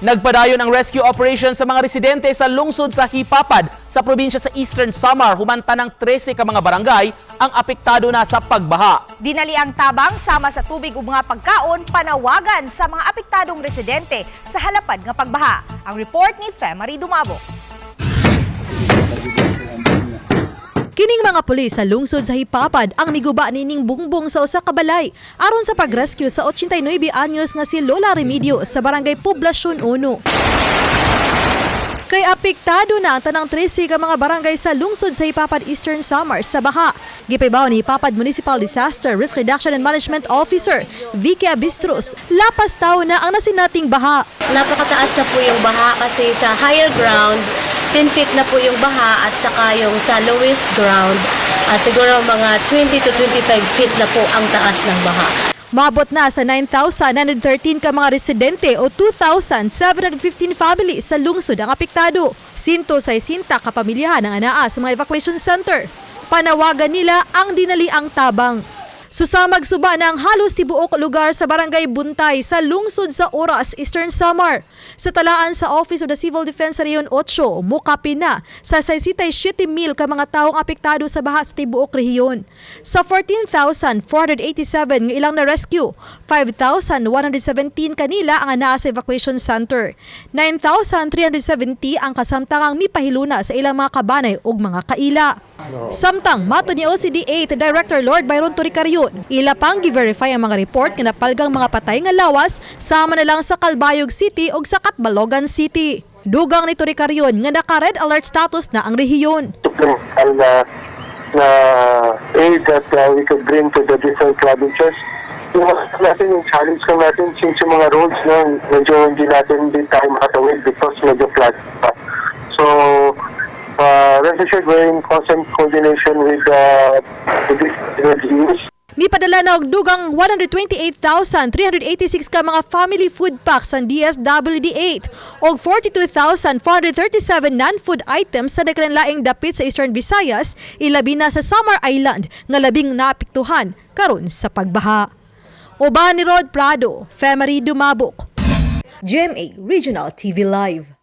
Nagpadayon ang rescue operation sa mga residente sa lungsod sa Hipapad sa probinsya sa Eastern Samar humanta ng 13 ka mga barangay ang apektado na sa pagbaha. Dinali ang tabang sama sa tubig ug mga pagkaon panawagan sa mga apektadong residente sa halapad nga pagbaha. Ang report ni Femari Dumabo. Kining mga pulis sa lungsod sa Hipapad ang miguba nining bungbong sa usa ka balay aron sa pagrescue sa 89 anyos nga si Lola Remedio sa barangay Poblasyon 1. Kay apektado na ang tanang 13 ka mga barangay sa lungsod sa Hipapad Eastern Samar sa baha. Gipibaw ni Hipapad Municipal Disaster Risk Reduction and Management Officer Vicky Abistros, lapas tao na ang nasinating baha. napakataas na po yung baha kasi sa higher ground, 10 feet na po yung baha at saka yung sa lowest ground, ah, siguro mga 20 to 25 feet na po ang taas ng baha. Mabot na sa 9,913 ka mga residente o 2,715 families sa lungsod ang apektado. Sinto sa isinta kapamilyahan ang anaa sa mga evacuation center. Panawagan nila ang dinaliang tabang. Susamag suba ng halos tibuok lugar sa barangay Buntay sa lungsod sa Oras, Eastern Samar. Sa talaan sa Office of the Civil Defense sa Rehiyon 8, mukapin na sa 67 mil ka mga taong apektado sa baha sa tibuok rehiyon. Sa 14,487 nga ilang na-rescue, 5,117 kanila ang anaa sa evacuation center. 9,370 ang kasamtangang mipahiluna sa ilang mga kabanay ug mga kaila. Samtang mato ni OCD8 Director Lord Byron Turicaryon, ila pang gi-verify ang mga report nga napalgang mga patay nga lawas sama na lang sa Calbayog City ug sa Catbalogan City. Dugang ni Turicaryon nga naka-red alert status na ang rehiyon. supplemental na, na aid that uh, we could bring to the different provinces. Yung natin, yung challenge lang natin since yung mga roads na medyo hindi natin din tayo makatawid because medyo flat pa. So, uh, rest assured, we're in constant coordination with uh, the different NGOs. Mipadala na og dugang 128,386 ka mga family food packs ang DSWD8 og 42,437 non-food items sa nagkanlaing dapit sa Eastern Visayas, ilabi na sa Samar Island nga labing naapektuhan karon sa pagbaha. Uban ni Rod Prado, Femery Dumabok. GMA Regional TV Live.